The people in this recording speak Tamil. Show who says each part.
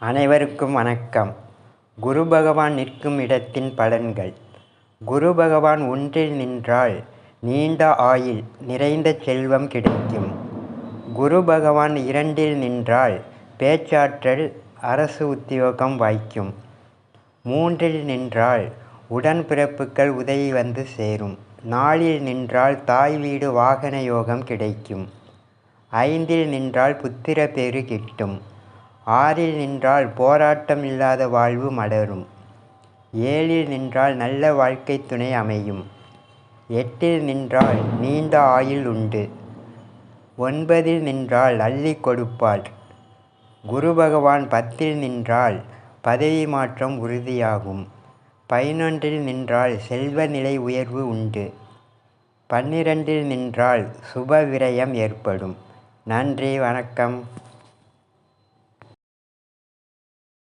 Speaker 1: அனைவருக்கும் வணக்கம். குரு பகவான் நிற்கும் இடத்தின் பலன்கள். குரு பகவான் ஒன்றில் நின்றால் நீண்ட ஆயில் நிறைந்த செல்வம் கிடைக்கும். குரு பகவான் இரண்டில் நின்றால் பேச்சாற்றல் அரசு உத்தியோகம் வாய்க்கும். மூன்றில் நின்றால் உடன்பிறப்புகள் உதவி வந்து சேரும். நாலில் நின்றால் தாய் வீடு வாகன யோகம் கிடைக்கும். ஐந்தில் நின்றால் புத்திர பேறு கிட்டும். ஆறில் நின்றால் போராட்டம் இல்லாத வாழ்வு மலரும் ஏழில் நின்றால் நல்ல வாழ்க்கை துணை அமையும். எட்டில் நின்றால் நீண்ட ஆயுள் உண்டு. ஒன்பதில் நின்றால் அள்ளி கொடுப்பாள். குரு பகவான் பத்தில் நின்றால் பதவி மாற்றம் உறுதியாகும். பதினொன்றில் நின்றால் செல்வ நிலை உயர்வு உண்டு. பன்னிரண்டில் நின்றால் சுப விரயம் ஏற்படும். நன்றி வணக்கம்.